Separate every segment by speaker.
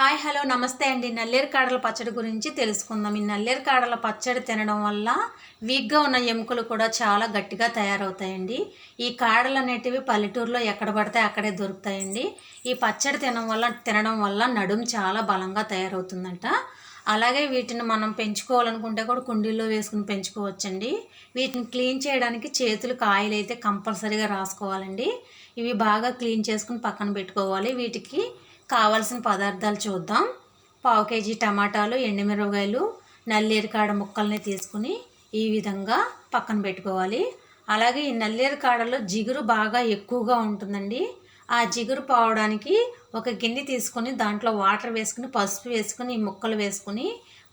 Speaker 1: Hi hello నమస్తే అండి. నల్లేరు కాడల పచ్చడి గురించి తెలుసుకుందాం. ఈ నల్లేరు కాడల పచ్చడి తినడం వల్ల వీక్గా ఉన్న ఎముకలు కూడా చాలా గట్టిగా తయారవుతాయండి. ఈ కాడలు అనేటివి పల్లెటూరులో ఎక్కడ పడితే అక్కడే దొరుకుతాయండి. ఈ పచ్చడి తినడం వల్ల తినడం వల్ల నడుము చాలా బలంగా తయారవుతుందంట. అలాగే వీటిని మనం పెంచుకోవాలనుకుంటే కూడా కుండీల్లో వేసుకుని పెంచుకోవచ్చండి. వీటిని క్లీన్ చేయడానికి చేతులు కాయలు అయితే కంపల్సరీగా రాసుకోవాలండి. ఇవి బాగా క్లీన్ చేసుకుని పక్కన పెట్టుకోవాలి. వీటికి కావాల్సిన పదార్థాలు చూద్దాం. పావు కేజీ టమాటాలు ఎండుమిరపకాయలు నల్లేరికాడ ముక్కల్ని తీసుకుని ఈ విధంగా పక్కన పెట్టుకోవాలి. అలాగే ఈ నల్లేరికాడలో జిగురు బాగా ఎక్కువగా ఉంటుందండి. ఆ జిగురు పోవడానికి ఒక గిన్నె తీసుకొని దాంట్లో వాటర్ వేసుకుని పసుపు వేసుకుని ఈ ముక్కలు వేసుకుని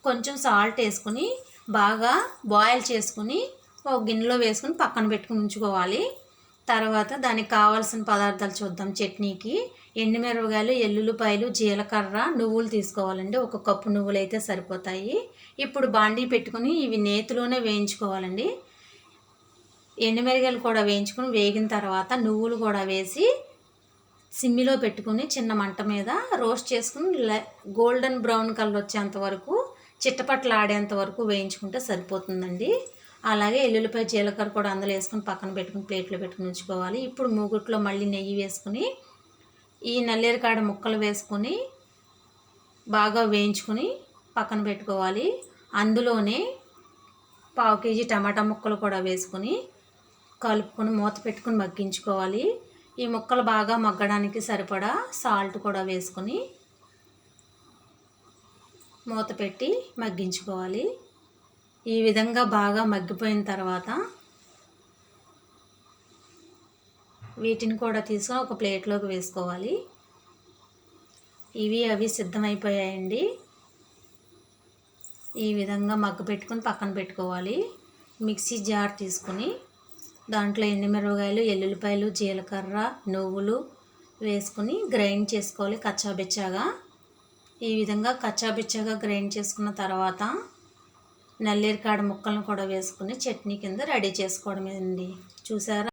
Speaker 1: కొంచెం సాల్ట్ వేసుకుని బాగా బాయిల్ చేసుకుని ఒక గిన్నెలో వేసుకుని పక్కన పెట్టుకుని ఉంచుకోవాలి. తర్వాత దానికి కావాల్సిన పదార్థాలు చూద్దాం. చట్నీకి ఎండుమిరపకాయలు ఎల్లుల్లిపాయలు జీలకర్ర నువ్వులు తీసుకోవాలండి. ఒక కప్పు నువ్వులు అయితే సరిపోతాయి. ఇప్పుడు బాండీ పెట్టుకుని ఇవి నేతిలోనే వేయించుకోవాలండి. ఎండుమిరగాయలు కూడా వేయించుకుని వేగిన తర్వాత నువ్వులు కూడా వేసి సిమ్మిలో పెట్టుకుని చిన్న మంట మీద రోస్ట్ చేసుకుని గోల్డెన్ బ్రౌన్ కలర్ వచ్చేంత వరకు చిట్టపట్లు ఆడేంత వరకు వేయించుకుంటే సరిపోతుందండి. అలాగే ఎల్లుల్లిపాయ జీలకర్ర కూడా అందులో వేసుకుని పక్కన పెట్టుకుని ప్లేట్లో పెట్టుకుని ఉంచుకోవాలి. ఇప్పుడు మూగుట్లో మళ్ళీ నెయ్యి వేసుకుని ఈ నల్లేరికాడ ముక్కలు వేసుకొని బాగా వేయించుకుని పక్కన పెట్టుకోవాలి. అందులోనే పావు కేజీ టమాటా ముక్కలు కూడా వేసుకొని కలుపుకొని మూత పెట్టుకుని మగ్గించుకోవాలి. ఈ ముక్కలు బాగా మగ్గడానికి సరిపడా సాల్ట్ కూడా వేసుకొని మూత పెట్టి మగ్గించుకోవాలి. ఈ విధంగా బాగా మగ్గిపోయిన తర్వాత వీటిని కూడా తీసుకొని ఒక ప్లేట్లోకి వేసుకోవాలి. ఇవి అవి సిద్ధమైపోయాయండి. ఈ విధంగా మగ్గ పెట్టుకొని పక్కన పెట్టుకోవాలి. మిక్సీ జార్ తీసుకుని దాంట్లో ఎండుమిరపకాయలు ఎల్లుల్లిపాయలు జీలకర్ర నువ్వులు వేసుకుని గ్రైండ్ చేసుకోవాలి కచ్చాబిచ్చాగా. ఈ విధంగా కచ్చాబిచ్చాగా గ్రైండ్ చేసుకున్న తర్వాత నల్లేరికాడ ముక్కలను కూడా వేసుకుని చట్నీ కింద రెడీ చేసుకోవడమేనండి. చూసారా?